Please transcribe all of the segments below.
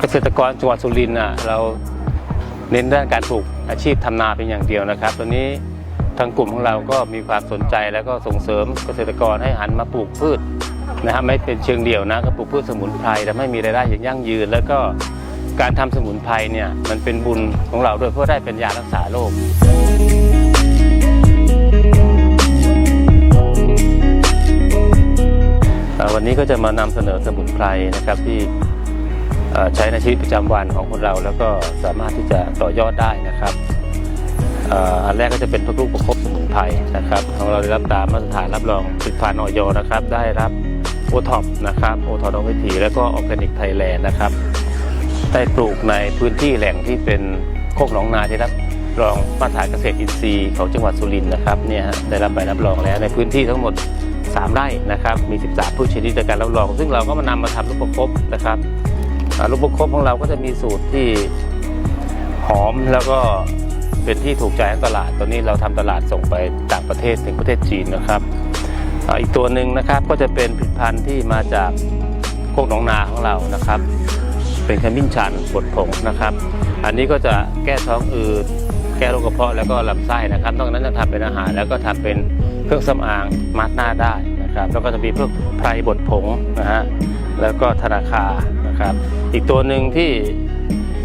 เกษตรกรจังหวัดสุรินทร์เราเน้นด้านการปลูกอาชีพทำนาเป็นอย่างเดียวนะครับตอนนี้ทางกลุ่มของเราก็มีความสนใจแล้วก็ส่งเสริมเกษตรกรให้หันมาปลูกพืชนะฮะไม่เป็นเชิงเดี่ยวนะก็ปลูกพืชสมุนไพรทำให้มีรายได้อย่างยั่งยืน แล้วก็การทำสมุนไพรเนี่ยมันเป็นบุญของเราด้วยเพราะได้เป็นยารักษาโรควันนี้ก็จะมานำเสนอสมุนไพรนะครับที่ ใช้ในชีวิตประจำวันของคนเรา แล้วก็สามารถที่จะต่อยอดได้นะครับอันแรกก็จะเป็นพวกลูกประคบสมุนไพรนะครับของเราได้รับตามมาตรฐานรับรองผลิตภัณฑ์ออยนะครับ ได้รับโอท็อปนะครับโอทอวิถีแล้วก็ออร์แกนิกไทยแลนด์นะครับได้ปลูกในพื้นที่แหล่งที่เป็นโคกหนองนาที่รับรองมาตรฐานเกษตรอินทรีย์ของจังหวัดสุรินทร์นะครับเนี่ยฮะได้รับใบรับรองแล้วในพื้นที่ทั้งหมด 3 ไร่นะครับมี 13พืชชนิดในการรับรอง ซึ่งเราก็มานำมาทำลูกประคบนะครับ ลูกประคบของเราก็จะมีสูตรที่หอมแล้วก็เป็นที่ถูกใจของตลาดตอนนี้เราทำตลาดส่งไปต่างประเทศถึงประเทศจีนนะครับอ,อีกตัวหนึ่งนะครับก็จะเป็นผลิตภัณฑ์ที่มาจากโคกหนองนาของเรานะครับ เป็นขมิ้นชันบดผงนะครับ อันนี้ก็จะแก้ท้องอืดแก้โรคกระเพาะแล้วก็ลำไส้นะครับนอกจากนั้นจะทำเป็นอาหารแล้วก็ทำเป็นเครื่องสำอางมัดหน้าได้นะครับ แล้วก็จะมีพวกไพรบดผงนะฮะแล้วก็ธนาคา นะครับ อีกตัวหนึ่งที่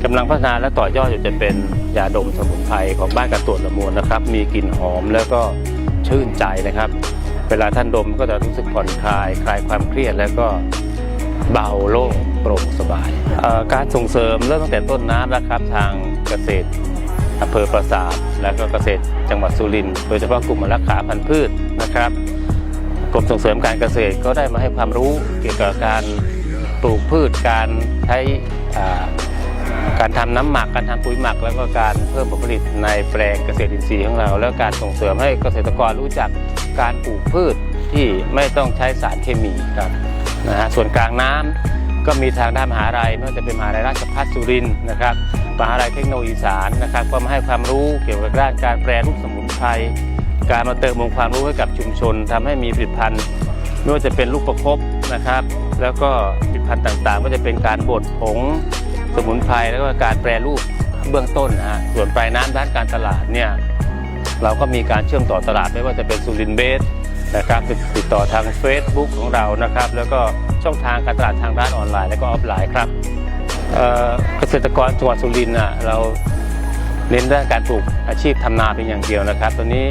กำลังพัฒนาและต่อยอดอยู่จะเป็นยาดมสมุนไพรของบ้านกระตวนละมวลนะครับ มีกลิ่นหอมแล้วก็ชื่นใจนะครับ เวลาท่านดมก็จะรู้สึกผ่อนคลาย คลายความเครียดแล้วก็เบาโล่งโปร่งสบาย การส่งเสริมเริ่มตั้งแต่ต้นน้ำนะครับ ทางเกษตรอำเภอปราสาทและก็เกษตรจังหวัดสุรินทร์โดยเฉพาะกลุ่มรักษาพันธุ์พืชนะครับกรมส่งเสริมการเกษตรก็ได้มาให้ความรู้เกี่ยวกับการ ลูกพืชการใช้การทำน้ำหมักการทำปุ๋ยหมัก แล้วก็การเพิ่มผลผลิตในแปลงเกษตรอินทรีย์ของเรา แล้วการส่งเสริมให้เกษตรกรรู้จักการปลูกพืชที่ไม่ต้องใช้สารเคมีครับนะฮะส่วนกลางน้ำก็มีทางด้านมหาลัยไม่ว่าจะเป็นมหาลัยราชภัฏสุรินทร์นะครับมหาลัยเทคโนโลยีสานนะครับก็มาให้ความรู้เกี่ยวกับด้านการแปรรูปสมุนไพรการมาเติมองค์ความรู้ให้กับชุมชนทำให้มีผลิตภัณฑ์ไม่ว่าจะเป็นลูกประคบ นะครับ แล้วก็ผลิตภัณฑ์ต่างๆ ก็จะเป็นการบดผงสมุนไพรแล้วก็การแปรรูปเบื้องต้นนะฮะส่วนปลายน้ำด้านการตลาดเนี่ยเราก็มีการเชื่อมต่อตลาดไม่ว่าจะเป็นสุรินเบสนะครับติดติดต่อทาง Facebook ของเรานะครับ แล้วก็ช่องทางการตลาดทางด้านออนไลน์และก็ออฟไลน์ครับเเกษตรกรจังหวัดสุรินทร์น่ะเราเน้นด้านการปลูกอาชีพทำนาเป็นอย่างเดียวนะครับ ตอนนี้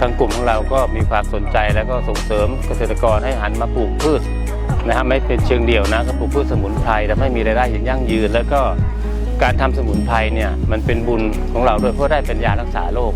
ทางกลุ่มของเราก็มีความสนใจแล้วก็ส่งเสริมเกษตรกรให้หันมาปลูกพืช นะครับไม่เป็นเชิงเดี่ยวนะก็ปลูกพืชสมุนไพรทำให้มีรายได้อย่างยั่งยืน แล้วก็การทำสมุนไพรเนี่ยมันเป็นบุญของเราด้วยเพราะได้เป็นยารักษาโรค